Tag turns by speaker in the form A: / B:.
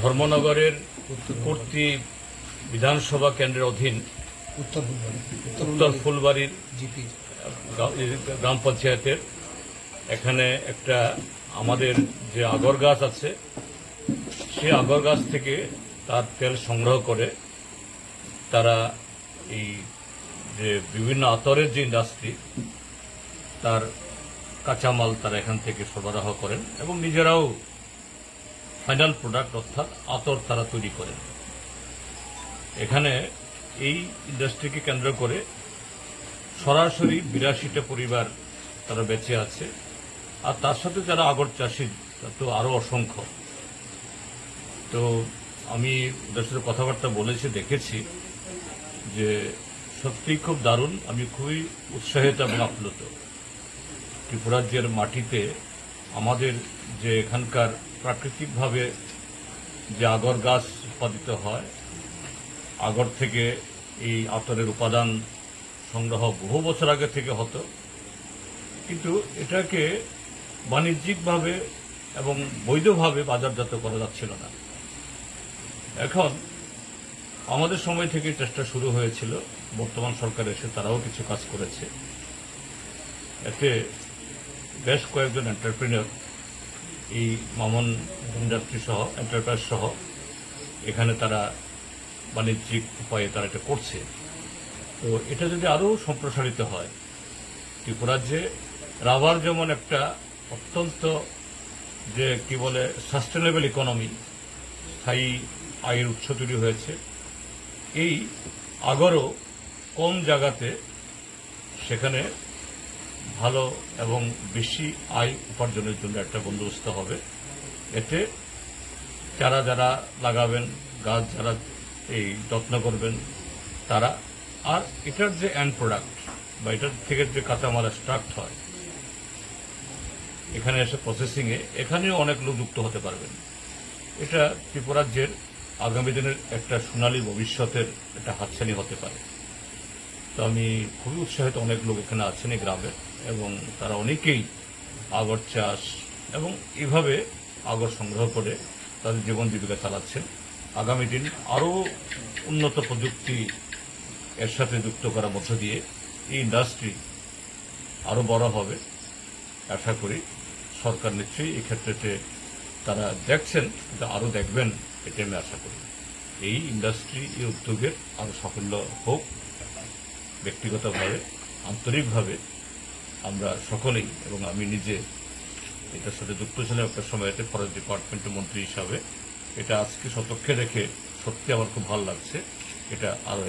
A: ধর্মনগরের কর্তৃ বিধানসভা কেন্দ্রের অধীন
B: উত্তর
A: উত্তর ফুলবাড়ির
B: জিপি।
A: গ্রাম পঞ্চায়েতের। এখানে একটা আমাদের যে আগর গাছ আছে সেই আগর গাছ থেকে তার তেল সংগ্রহ করে তারা এই যে বিভিন্ন আতরের যে ইন্ডাস্ট্রি তার কাঁচামাল তারা এখান থেকে সরবরাহ করেন এবং নিজেরাও ফাইনাল প্রোডাক্ট অর্থাৎ আতর তারা তৈরি করেন এখানে এই ইন্ডাস্ট্রিকে কেন্দ্র করে সরাসরি বিরাশিটা পরিবার তারা বেঁচে আছে। আর তার সাথে যারা আগর চাষি তা তো আরও অসংখ্য। তো আমি ওদের সাথে কথাবার্তা বলেছি, দেখেছি যে সত্যি খুব দারুণ, আমি খুবই উৎসাহিত এবং আপ্লুত। ত্রিপুরাজ্যের মাটিতে আমাদের যে এখানকার প্রাকৃতিকভাবে যে আগর গাছ উৎপাদিত হয়, আগর থেকে এই আতরের উপাদান সংগ্রহ বহু বছর আগে থেকে হতো। কিন্তু এটাকে বাণিজ্যিকভাবে এবং বৈধভাবে বাজারজাত করা যাচ্ছিল না। এখন আমাদের সময় থেকে চেষ্টা শুরু হয়েছিল, বর্তমান সরকার এসে তারাও কিছু কাজ করেছে। এতে বেশ কয়েকজন এন্টারপ্রিনিয়র এই মামন ইন্ডাস্ট্রি সহ এন্টারপ্রাইজ সহ, এখানে তারা বাণিজ্যিক উপায়ে তারা এটা করছে। তো এটা যদি আরও সম্প্রসারিত হয়, ত্রিপুরাজ্যে রাবার যেমন একটা অত্যন্ত যে কি বলে সাস্টেনেবল ইকোনমি স্থায়ী আয়ের উৎস তৈরি হয়েছে, এই আগরও কম জায়গাতে সেখানে ভালো এবং বেশি আয় উপার্জনের জন্য একটা বন্দোবস্ত হবে। এতে চারা যারা লাগাবেন, গাছ যারা এই যত্ন করবেন, তারা আর এটার যে এন্ড প্রোডাক্ট বা এটার থেকে যে কাঁচামাল স্ট্রাক্ট হয়, এখানে এসে প্রসেসিংয়ে এখানেও অনেক লোক যুক্ত হতে পারবেন। এটা ত্রিপুরাজ্যের আগামী দিনের একটা সোনালী ভবিষ্যতের একটা হাতছানি হতে পারে। তো আমি খুবই উৎসাহিত, অনেক লোক এখানে আছেন এই গ্রামে এবং তারা অনেকেই আগর চাষ এবং এভাবে আগর সংগ্রহ করে তাদের জীবন জীবিকা চালাচ্ছেন। আগামী দিন আরও উন্নত প্রযুক্তি এর সাথে যুক্ত করার মধ্য দিয়ে এই ইন্ডাস্ট্রি আরও বড় হবে আশা করি। সরকার নিশ্চয়ই এই ক্ষেত্রে তারা দেখছেন, কিন্তু আরও দেখবেন এটা আমি আশা করি। এই ইন্ডাস্ট্রি এই উদ্যোগের আরও সাফল্য হোক। ব্যক্তিগতভাবে, আন্তরিকভাবে আমরা সকলেই এবং আমি নিজে এটার সাথে যুক্ত ছিলাম একটা সময়তে ফরেস্ট ডিপার্টমেন্টের মন্ত্রী হিসাবে। এটা আজকে সপক্ষে রেখে সত্যি আমার খুব ভালো লাগছে। এটা আরও